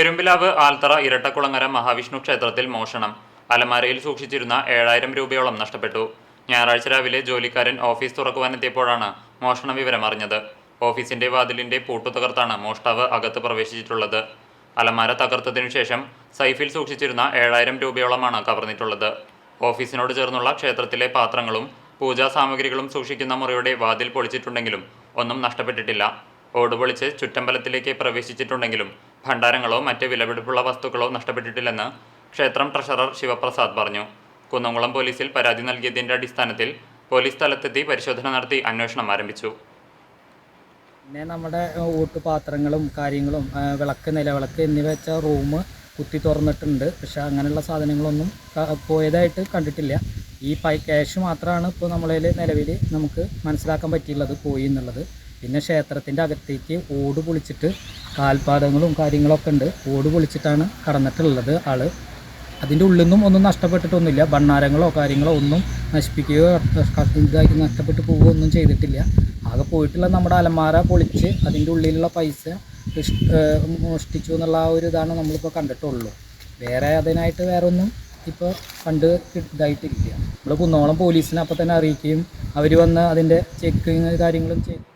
പെരുമ്പിലാവ് ആൽത്തറ ഇരട്ടക്കുളങ്ങര മഹാവിഷ്ണു ക്ഷേത്രത്തിൽ മോഷണം. അലമാരയിൽ സൂക്ഷിച്ചിരുന്ന ഏഴായിരം രൂപയോളം നഷ്ടപ്പെട്ടു. ഞായറാഴ്ച രാവിലെ ജോലിക്കാരൻ ഓഫീസ് തുറക്കുവാനെത്തിയപ്പോഴാണ് മോഷണ വിവരം അറിഞ്ഞത്. ഓഫീസിന്റെ വാതിലിന്റെ പൂട്ടു തകർത്താണ് മോഷ്ടാവ് അകത്ത് പ്രവേശിച്ചിട്ടുള്ളത്. അലമാര തകർത്തതിനു ശേഷം സൈഫിൽ സൂക്ഷിച്ചിരുന്ന ഏഴായിരം രൂപയോളമാണ് കവർന്നിട്ടുള്ളത്. ഓഫീസിനോട് ചേർന്നുള്ള ക്ഷേത്രത്തിലെ പാത്രങ്ങളും പൂജാ സാമഗ്രികളും സൂക്ഷിക്കുന്ന മുറിയുടെ വാതിൽ പൊളിച്ചിട്ടുണ്ടെങ്കിലും ഒന്നും നഷ്ടപ്പെട്ടിട്ടില്ല. ഓട് പൊളിച്ച് ചുറ്റമ്പലത്തിലേക്ക് പ്രവേശിച്ചിട്ടുണ്ടെങ്കിലും ഭണ്ഡാരങ്ങളോ മറ്റ് വിലപിടിപ്പുള്ള വസ്തുക്കളോ നഷ്ടപ്പെട്ടിട്ടില്ലെന്ന് ക്ഷേത്രം ട്രഷറർ ശിവപ്രസാദ് പറഞ്ഞു. കുന്നംകുളം പോലീസിൽ പരാതി നൽകിയതിന്റെ അടിസ്ഥാനത്തിൽ പോലീസ് സ്ഥലത്തെത്തി പരിശോധന നടത്തി അന്വേഷണം ആരംഭിച്ചു. പിന്നെ നമ്മുടെ ഊട്ടുപാത്രങ്ങളും കാര്യങ്ങളും വിളക്ക് നിലവിളക്ക് എന്നിവ വെച്ച റൂം കുത്തി തുറന്നിട്ടുണ്ട്. പക്ഷെ അങ്ങനെയുള്ള സാധനങ്ങളൊന്നും പോയതായിട്ട് കണ്ടിട്ടില്ല. ഈ പൈ ക്യാഷ് മാത്രമാണ് ഇപ്പോൾ നമ്മളതിൽ നിലവിൽ നമുക്ക് മനസ്സിലാക്കാൻ പറ്റിയുള്ളത് പോയി എന്നുള്ളത്. പിന്നെ ക്ഷേത്രത്തിന്റെ അകത്തേക്ക് ഓട് പൊളിച്ചിട്ട് കാൽപാദങ്ങളും കാര്യങ്ങളൊക്കെ ഉണ്ട്. ഓട് പൊളിച്ചിട്ടാണ് കടന്നിട്ടുള്ളത് ആൾ അതിന്റെ ഉള്ളിൽ നിന്നും ഒന്നും നഷ്ടപ്പെട്ടിട്ടൊന്നുമില്ല. ഭണ്ണാരങ്ങളോ കാര്യങ്ങളോ ഒന്നും നശിപ്പിക്കുകയോ ഇതാക്കി നഷ്ടപ്പെട്ടു പോവുകയോ ഒന്നും ചെയ്തിട്ടില്ല. ആകെ പോയിട്ടുള്ള നമ്മുടെ അലമാര പൊളിച്ച് അതിന്റെ ഉള്ളിലുള്ള പൈസ മോഷ്ടിച്ചു എന്നുള്ള ആ ഒരു ഇതാണ് നമ്മളിപ്പോൾ കണ്ടിട്ടുള്ളൂ. വേറെ അതിനായിട്ട് വേറെ ഒന്നും ഇപ്പോൾ കണ്ട് ഇതായിട്ടില്ല. നമ്മൾ കുന്നോളം പോലീസിനെ അപ്പോൾ തന്നെ അറിയിക്കുകയും അവർ വന്ന് അതിന്റെ ചെക്കിങ് കാര്യങ്ങളും ചെയ്തു